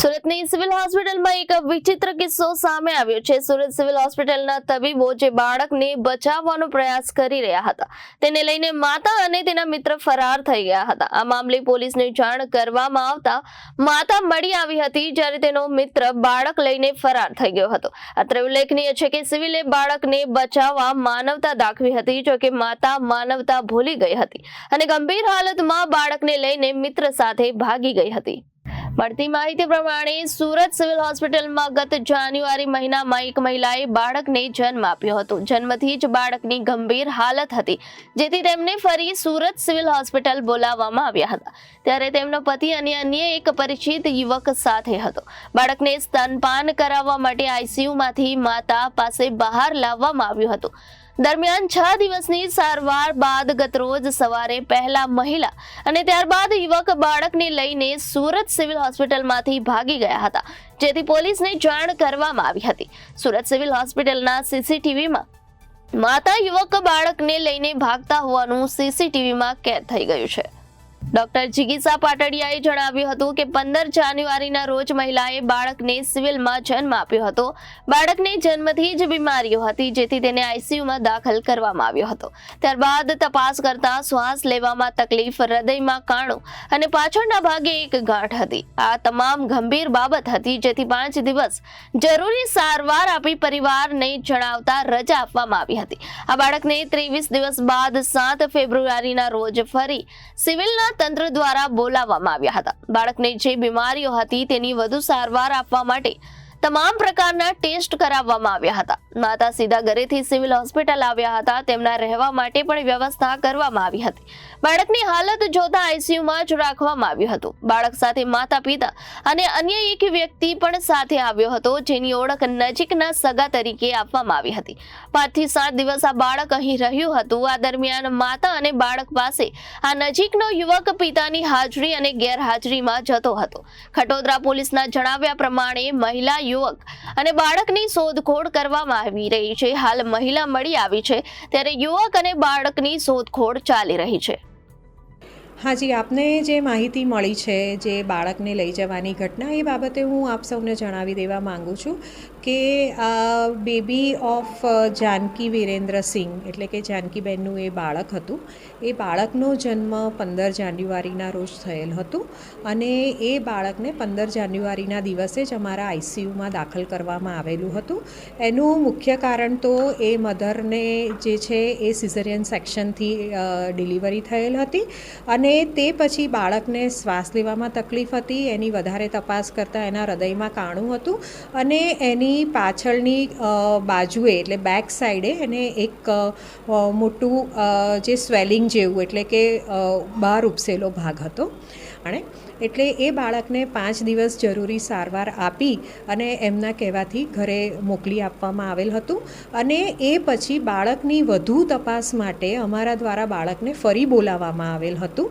સુરતની સિવિલ હોસ્પિટલમાં એક વિચિત્ર કિસ્સો સામે આવ્યો છે. સુરત સિવિલ હોસ્પિટલના તબીબો જે બાળકને બચાવવાનો પ્રયાસ કરી રહ્યા હતા, તેને લઈને માતા અને તેના મિત્ર ફરાર થઈ ગયા હતા. આ મામલે પોલીસને જાણ કરવામાં આવતા માતા મળી આવી હતી, જ્યારે તેનો મિત્ર બાળક લઈને ફરાર થઈ ગયો હતો. અત્રે ઉલ્લેખનીય છે કે સિવિલે બાળકને બચાવવા માનવતા દાખવી હતી, જો કે માતા માનવતા ભૂલી ગઈ હતી અને ગંભીર હાલતમાં બાળકને લઈને મિત્ર સાથે ભાગી ગઈ હતી. મળતી માહિતી પ્રમાણે સુરત સિવિલ હોસ્પિટલમાં ગત જાન્યુઆરી મહિનામાં એક મહિલાએ બાળકને જન્મ આપ્યો હતો. જન્મથી જ બાળકની ગંભીર હાલત હતી, જેથી તેમને ફરી સુરત સિવિલ હોસ્પિટલ બોલાવવામાં આવ્યા હતા. ત્યારે તેમનો પતિ અને અન્ય એક પરિચિત યુવક સાથે હતો. બાળકને સ્તનપાન કરાવવા માટે આઈસીયુમાંથી માતા પાસે બહાર લાવવામાં આવ્યું હતું. દરમિયાન છ દિવસની સારવાર બાદ ગતરોજ સવારે પહેલા મહિલા અને ત્યારબાદ યુવક બાળકને લઈને સુરત સિવિલ હોસ્પિટલમાંથી ભાગી ગયા હતા. જેથી પોલીસને જાણ કરવામાં આવી હતી. સુરત સિવિલ હોસ્પિટલના સીસીટીવીમાં માતા યુવક બાળકને લઈને ભાગતા હોવાનું સીસીટીવીમાં કેદ થઈ ગયું છે. ડોક્ટર જિગીસા પાટડિયાએ જણાવ્યું હતું કે પંદર જાન્યુઆરીના રોજ મહિલાએ બાળકને સિવિલમાં જન્મ આપ્યો હતો. બાળકને જન્મથી જ બીમારીઓ હતી, જેથી તેને આઈસીયુમાં દાખલ કરવામાં આવ્યો હતો. ત્યારબાદ તપાસ કરતા શ્વાસ લેવામાં તકલીફ, હૃદયમાં કાણું અને પાછળના ભાગે એક ગાંઠ હતી. આ તમામ ગંભીર બાબત હતી, જેથી પાંચ દિવસ જરૂરી સારવાર આપી પરિવારને જણાવતા રજા આપવામાં આવી હતી. આ બાળકને ત્રેવીસ દિવસ બાદ સાત ફેબ્રુઆરીના રોજ ફરી સિવિલના તંત્ર દ્વારા બોલાવવામાં આવ્યા હતા. બાળકને જે બીમારીઓ હતી તેની વધુ સારવાર આપવા માટે તમામ પ્રકારના ટેસ્ટ કરાવવામાં આવ્યા હતા. માતા સીધા ઘરેથી સિવિલ હોસ્પિટલ આવ્યા હતા. તેમના રહેવા માટે પણ વ્યવસ્થા કરવામાં આવી હતી. બાળકની હાલત જોતા આઈસીયુમાં જ રાખવામાં આવ્યું હતું. બાળક સાથે માતા પિતા અને અન્ય એક વ્યક્તિ પણ સાથે આવ્યો હતો, જેની ઓળખ નજીકના સગા તરીકે આપવામાં આવી હતી. પાંચથી સાત દિવસ આ બાળક અહીં રહ્યું હતું. આ દરમિયાન માતા અને બાળક પાસે આ નજીકનો યુવક પિતાની હાજરી અને ગેરહાજરીમાં જતો હતો. ખટોદરા પોલીસના જણાવ્યા પ્રમાણે મહિલા યુવક અને બાળકની શોધખોળ કરવામાં આવી રહી છે. હાલ મહિલા મળી આવી છે, ત્યારે યુવક અને બાળકની શોધખોળ ચાલી રહી છે. હાજી, આપને જે માહિતી મળી છે જે બાળકને લઈ જવાની ઘટના, એ બાબતે હું આપ સૌને જણાવી દેવા માગું છું કે બેબી ઓફ જાનકી વિરેન્દ્રસિંહ એટલે કે જાનકીબેનનું એ બાળક હતું. એ બાળકનો જન્મ પંદર જાન્યુઆરીના રોજ થયેલ હતું અને એ બાળકને પંદર જાન્યુઆરીના દિવસે જ અમારા આઈસીયુમાં દાખલ કરવામાં આવેલું હતું. એનું મુખ્ય કારણ તો એ મધરને જે છે એ સિઝરિયન સેક્શનથી ડિલિવરી થયેલ હતી અને તે પછી બાળકને શ્વાસ લેવામાં તકલીફ હતી, એની વધારે તપાસ કરતાં એના હૃદયમાં કાણું હતું અને એની પાછળની બાજુએ એટલે બેક સાઈડે એને એક મોટું જે સ્વેલિંગ જેવું એટલે કે બહાર ઉપસેલો ભાગ હતો. અને એટલે એ બાળકને પાંચ દિવસ જરૂરી સારવાર આપી અને એમના કહેવાથી ઘરે મોકલી આપવામાં આવેલ હતું. અને એ પછી બાળકની વધુ તપાસ માટે અમારા દ્વારા બાળકને ફરી બોલાવવામાં આવેલ હતું.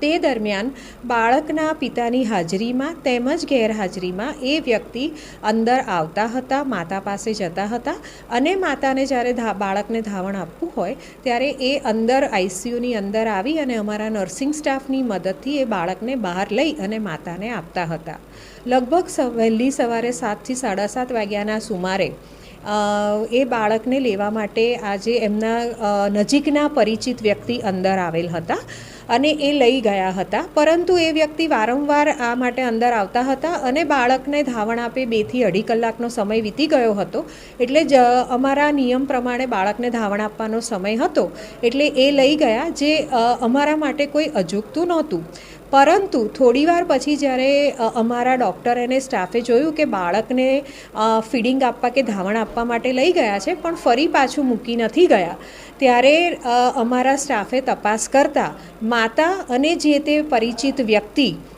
તે દરમિયાન બાળકના પિતાની હાજરીમાં તેમજ ગેરહાજરીમાં એ વ્યક્તિ અંદર આવતા હતા, માતા પાસે જતા હતા અને માતાને જ્યારે બાળકને ધાવણ આપવું હોય ત્યારે એ અંદર આઈસીયુની અંદર આવી અને અમારા નર્સિંગ સ્ટાફની મદદથી એ બાળકને બહાર લઈ અને માતાને આપતા હતા. લગભગ વહેલી સવારે સાતથી સાડા સાત વાગ્યાના સુમારે એ બાળકને લેવા માટે આજે એમના નજીકના પરિચિત વ્યક્તિ અંદર આવેલ હતા. અને એ લઈ ગયા હતા. પરંતુ એ વ્યક્તિ વારંવાર આ માટે અંદર આવતા હતા અને બાળકને ધાવણ આપે બેથી અઢી કલાકનો સમય વીતી ગયો હતો. એટલે જ અમારા નિયમ પ્રમાણે બાળકને ધાવણ આપવાનો સમય હતો. એટલે એ લઈ ગયા જે અમારા માટે કોઈ અજુગતું નહોતું. પરંતુ થોડીવાર પછી જ્યારે અમારા ડૉક્ટર અને સ્ટાફે જોયું કે બાળકને ફીડિંગ આપવા કે ધાવણ આપવા માટે લઈ ગયા છે, પણ ફરી પાછું મૂકી નથી ગયા, ત્યારે અમારા સ્ટાફે તપાસ કરતાં માતા અને જે તે પરિચિત વ્યક્તિ